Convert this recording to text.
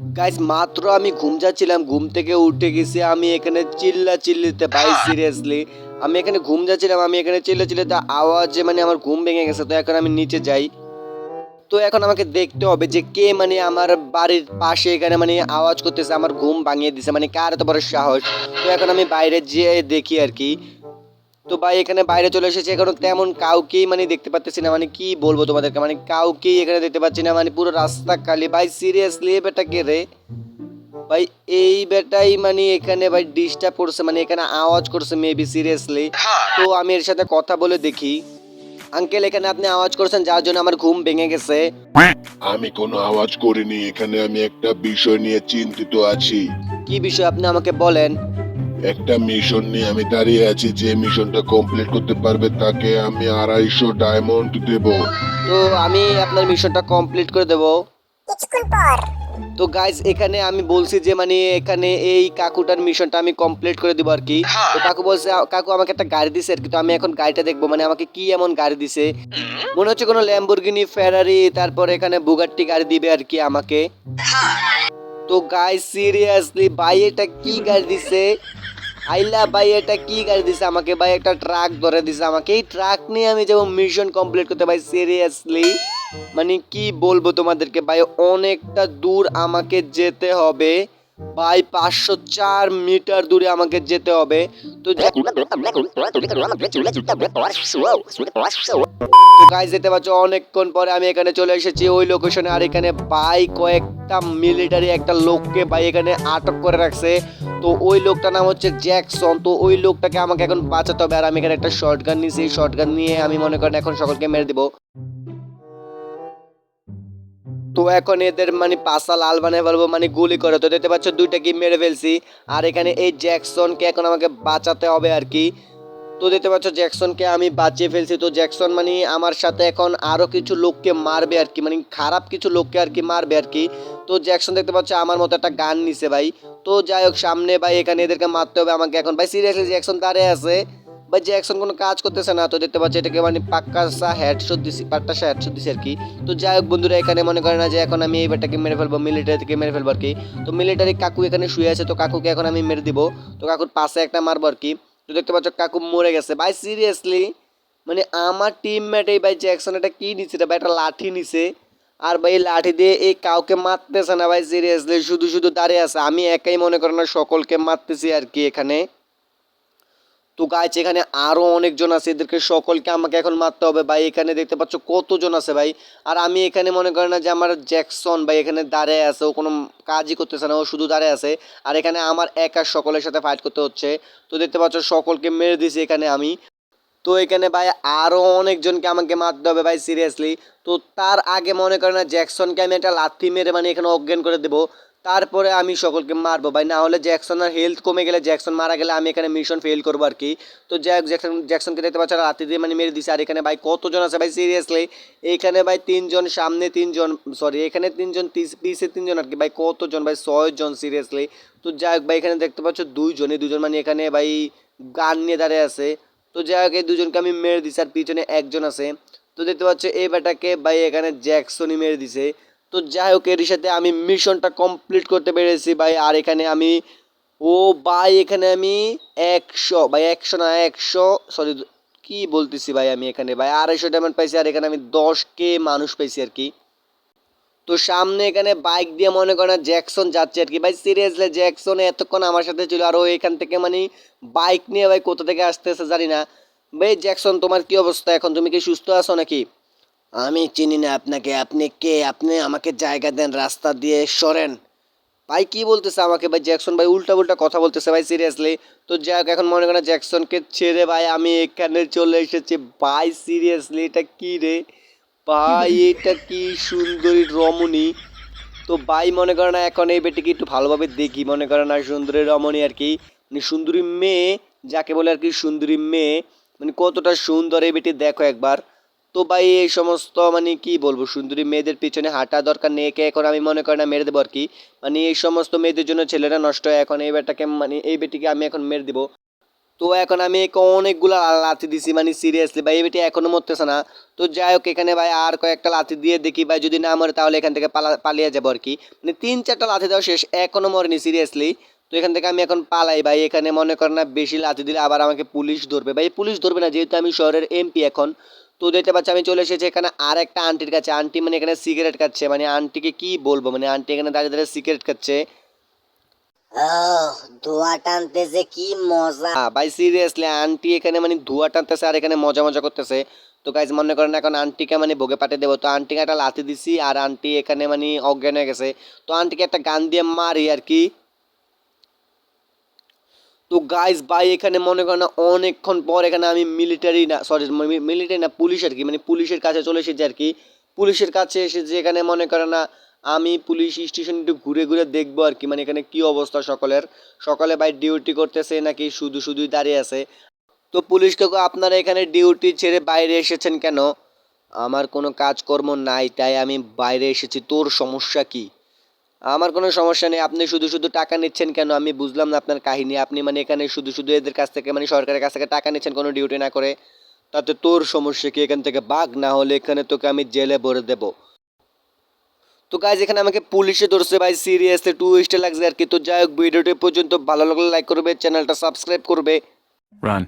Guys মাত্র আমি ঘুম যাচ্ছিলাম ঘুম থেকে উঠে গেছি আমি এখানে চিল্লা চিল্লিতে ভাই সিরিয়াসলি আমি এখানে ঘুম যাচ্ছিলাম আমি এখানে চিল্লা চিল্লিতে আওয়াজে মানে আমার ঘুম ভেঙে গেছে তো এখন আমি নিচে যাই। তো এখন আমাকে দেখতে হবে যে কে মানে আমার বাড়ির পাশে এখানে মানে আওয়াজ করতেছে আমার ঘুম ভাঙিয়ে দিছে মানে কার এত বড় সাহস? তো এখন আমি বাইরে যেয়ে দেখি আর কি। তো ভাই এখানে বাইরে চলে এসেছে। এখন তেমন কাউকেই মানে দেখতে পাচ্ছি না। মানে কি বলব তোমাদেরকে? মানে কাউকেই এখানে দেখতে পাচ্ছি না। মানে পুরো রাস্তা খালি। ভাই সিরিয়াসলি বেটা কে রে? ভাই এই বেটাই মানে এখানে ভাই ডিস্টার্ব করছে। মানে এখানে আওয়াজ করছে মেবি সিরিয়াসলি তো আমি এর সাথে কথা বলে দেখি। আঙ্কেল এখানে আপনি আওয়াজ করছেন যার জন্য আমার ঘুম ভেঙে গেছে। আমি কোনো আওয়াজ করিনি। এখানে আমি একটা বিষয় নিয়ে চিন্তিত আছি। কি বিষয় আপনি আমাকে বলেন? একটা মিশন নিয়ে আমি দাঁড়িয়ে আছি যে মিশনটা কমপ্লিট করতে পারবে তাকে আমি আড়াইশো ডায়মন্ড দেব। তো আমি আপনার মিশনটা কমপ্লিট করে দেবো। কিছুক্ষণ পর। তো গাইজ এখানে আমি বলছি যে মানে এখানে এই কাকুটার মিশনটা আমি কমপ্লিট করে দিব আর কি। তো কাকু বলছে কাকু আমাকে একটা গাড়ি দিছে আর কি তো আমি এখন গাড়িটা দেখব মানে আমাকে কি এমন গাড়ি দিছে? মনে হচ্ছে কোনো ল্যাম্বরগিনি ফেরারি তারপর এখানে বুগাট্টি গাড়ি দিবে আর কি আমাকে। তো গাইজ সিরিয়াসলি ভাই এটা কি গাড়ি দিছে? আইলা ভাই, এটা কি গাড়ি দিছে আমাকে ভাই? একটা ট্রাক ধরে দিছে আমাকে। এই ট্রাক নিয়ে আমি যাব মিশন কমপ্লিট করতে ভাই সিরিয়াসলি মানে কি বলব তোমাদেরকে ভাই, অনেকটা দূর আমাকে যেতে হবে। ভাই, পাঁচশো চার মিটার দূরে আমাকে যেতে হবে। তো গাইজ যেতে পারছ অনেকক্ষণ পরে আমি এখানে চলে এসেছি। ওই লোকেশনে আর এখানে ভাই, কয়েকটা মিলিটারি একটা লোককে ভাই এখানে আটক করে রাখছে। তো ওই লোকটার নাম হচ্ছে জ্যাকসন। তো ওই লোকটাকে আমাকে এখন বাঁচাতে হবে। আর আমি এখানে একটা শর্ট গান নিয়েছি। এই শর্ট গান নিয়ে আমি মনে করেন এখন সকলকে মেরে দিব। তো এখন এদের মানে পাশা লাল বানিয়ে বলব মানে গুলি করে। তো দেখতে পাচ্ছ দুইটা কি মেরে ফেলছি। আর এখানে এই জ্যাকসনকে এখন আমাকে বাঁচাতে হবে আর কি। তো দেখতে পাচ্ছ জ্যাকসনকে আমি বাঁচিয়ে ফেলছি। তো জ্যাকসন মানে আমার সাথে এখন আরও কিছু লোককে মারবে আর কি মানে খারাপ কিছু লোককে আর কি মারবে আর কি। তো জ্যাকসন দেখতে পাচ্ছ আমার মতো একটা গান নিছে ভাই। তো যাই হোক, সামনে ভাই এখানে এদেরকে মারতে হবে আমাকে এখন। ভাই সিরিয়াসলি জ্যাকসন দাঁড়িয়ে আছে? ভাই, জ্যাকসন কোনো কাজ করতেছে না। তো দেখতে পাচ্ছি এটাকে মানে পাক্কা সা হেডশট দিছি পাট্টা সা হেডশট দিছি আর কি। তো যাই হোক, বন্ধুরা, এখানে মনে করে না যে এখন আমি এই ব্যাটাকে মেরে ফেলব মিলিটারি থেকে মেরে ফেলব আর কি। তো মিলিটারি কাকু এখানে শুয়ে আছে, তো কাকুকে এখন আমি মেরে দিব। তো কাকুর পাশে একটা মারবো আর কি। তো দেখতে পাচ্ছ কাকু মরে গেছে। ভাই সিরিয়াসলি মানে আমার টিমমেট এই ভাই জ্যাকসন এটা কি নিছে? এটা ভাই একটা লাঠি নিছে। আর ভাই লাঠি দিয়ে এই কাউকে মারতেছে না ভাই সিরিয়াসলি শুধু শুধু দাঁড়িয়ে আছে। আমি একাই মনে করেন সকলকে মারতেছি আর কি এখানে। তো গাইছে এখানে আরও অনেকজন আছে, এদেরকে সকলকে আমাকে এখন মারতে হবে ভাই। এখানে দেখতে পাচ্ছ কতজন আছে ভাই। আর আমি এখানে মনে করেন না যে আমার জ্যাকসন ভাই এখানে দাঁড়িয়ে আছে, ও কোনো কাজই করতেছে না, ও শুধু দাঁড়িয়ে আছে। আর এখানে আমার একা সকলের সাথে ফাইট করতে হচ্ছে। তো দেখতে পাচ্ছ সকলকে মেরে দিয়েছি এখানে আমি। তো এখানে ভাই আরও অনেকজনকে আমাকে মারতে হবে ভাই সিরিয়াসলি তো তার আগে মনে করেন না জ্যাকসনকে আমি একটা লাথি মেরে মানে এখানে অজ্ঞান করে দেবো। তারপরে আমি সকলকে মারবো। ভাই, না হলে জ্যাকসনের হেলথ কমে গেলে জ্যাকসন মারা গেলে আমি এখানে মিশন ফেল করব আর কি। তো জ্যাক জ্যাকসন জ্যাকসনকে দেখতে পাচ্ছ, রাতে দিয়ে মানে মেরে দিছে। আর এখানে ভাই, কতজন আছে ভাই? সিরিয়াসলি এখানে ভাই তিনজন, সামনে তিনজন সরি এখানে তিনজন পিসে তিনজন আর কি। ভাই, কতজন ভাই? ছয়জন সিরিয়াসলি তো যাই হোক ভাই, এখানে দেখতে পাচ্ছ, দুইজনে দুজন মানে এখানে ভাই গান নিয়ে দাঁড়িয়ে আছে। তো যাই হোক এই দুজনকে আমি মেরে দিছি আর পিছনে একজন আছে। তো দেখতে পাচ্ছ, এই বেটাকে ভাই এখানে জ্যাকসনই মেরে দিছে। তো যাই হোক এর সাথে আমি মিশনটা কমপ্লিট করতে পেরেছি ভাই। আর এখানে আমি, ও ভাই, এখানে আমি একশো, ভাই একশো না, একশো সরি কি বলতেছি ভাই আমি এখানে? ভাই আড়াইশো ডায়মন্ড পাইছি আর এখানে আমি দশ কে মানুষ পাইছি আর কি। তো সামনে এখানে বাইক দিয়ে মনে করেন জ্যাকসন যাচ্ছে আর কি। ভাই সিরিয়াসলি জ্যাকসন এতক্ষণ আমার সাথে ছিল আর ও এখান থেকে মানে বাইক নিয়ে ভাই কোথা থেকে আসতেছে জানি না। ভাই জ্যাকসন তোমার কি অবস্থা? এখন তুমি কি সুস্থ আছো নাকি? আমি চিনি না আপনাকে, আপনি কে? আপনি আমাকে জায়গা দেন, রাস্তা দিয়ে সরেন। ভাই, কি বলতেছে আমাকে? ভাই, জ্যাকসন ভাই উল্টা উল্টা কথা বলতেছে ভাই সিরিয়াসলি তো যাক, এখন মনে করেন জ্যাকসনকে ছেড়ে ভাই, আমি এখানে চলে এসেছি। ভাই সিরিয়াসলি এটা কি রে? ভাই, এটা কি সুন্দরী রমণী? তো ভাই, মনে করে না এখন এই বেটিকে একটু ভালোভাবে দেখি। মনে করে না সুন্দরী রমণী আর কি মানে সুন্দরী মেয়ে, যাকে বলে আর কি সুন্দরী মেয়ে মানে কতটা সুন্দর এই বেটি, দেখো একবার। তো ভাই, এই সমস্ত মানে কি বলব, সুন্দরী মেয়েদের পিছনে হাঁটা দরকার নেই, একে এখন আমি মনে করি না মেরে দেবো আর কি। মানে এই সমস্ত মেয়েদের জন্য ছেলেরা নষ্ট হয়, এখন এই বেটাকে মানে এই বেটিকে আমি এখন মেরে দেবো। তো এখন আমি একে অনেকগুলো লাথি দিছি মানে সিরিয়াসলি ভাই বেটি এখনও মরতেছে না। তো যাই হোক, এখানে ভাই আর কয়েকটা লাথি দিয়ে দেখি ভাই, যদি না মরে তাহলে এখান থেকে পালা, পালিয়ে যাব আর কি। মানে তিন চারটা লাথি দেওয়া শেষ, এখনও মরেনি সিরিয়াসলি তো এখান থেকে আমি এখন পালাই ভাই, এখানে মনে করেন না, বেশি লাথি দিলে আবার আমাকে পুলিশ ধরবে। ভাই, পুলিশ ধরবে না, যেহেতু আমি শহরের এমপি এখন। তো দেখতে পাচ্ছি আমি চলে এসেছি এখানে আর একটা আন্টির কাছে। আন্টি মানে এখানে সিগারেট খাচ্ছে। মানে আন্টিকে কি বলব? মানে আন্টি এখানে দাঁড়িয়ে দাঁড়িয়ে সিগারেট খাচ্ছে। কি মজা। ভাই সিরিয়াসলি আন্টি এখানে মানে ধোয়া টানতেছে আর এখানে মজা মজা করতেছে। তো গাইজ মনে করেন এখন আন্টিকে মানে ভোগে পাঠিয়ে দেবো। তো আন্টিকে একটা লাথি দিছি আর আন্টি এখানে মানে অজ্ঞান হয়ে গেছে। তো আন্টিকে একটা গান দিয়ে মারি আর কি। তো গাইজ ভাই, এখানে মনে করেন অনেকক্ষণ পর এখানে আমি মিলিটারি না সরি মিলিটারি না পুলিশ আর কি মানে পুলিশের কাছে চলে এসেছি আর কি। পুলিশের কাছে এসেছি এখানে মনে করে না আমি পুলিশ স্টেশন একটু ঘুরে ঘুরে দেখব আর কি মানে এখানে কি অবস্থা সকলের। সকলে ভাই ডিউটি করতেছে নাকি শুধু শুধুই দাঁড়িয়ে আছে? তো পুলিশ কাকু, আপনারা এখানে ডিউটি ছেড়ে বাইরে এসেছেন কেন? আমার কোনো কাজকর্ম নাই, তাই আমি বাইরে এসেছি। তোর সমস্যা কি? আমার কোনো সমস্যা নেই, আপনি শুধু শুধু টাকা নিচ্ছেন কেন? আমি বুঝলাম না আপনার কাহিনী। আপনি মানে এখানে শুধু শুধু এদের কাছ থেকে মানে সরকারের কাছ থেকে টাকা নিচ্ছেন, কোনো ডিউটি না করে। তাতে তোর সমস্যা কি? এখান থেকে বাঘ না হলে এখানে তোকে আমি জেলে ভরে দেবো। তো গাইজ এখানে আমাকে পুলিশে ধরছে ভাই সিরিয়াসলি টু স্টার লাগছে আর কি। তো যাই হোক ভিডিওটি পর্যন্ত ভালো লাগলে লাইক করবে চ্যানেলটা সাবস্ক্রাইব করবে। Run.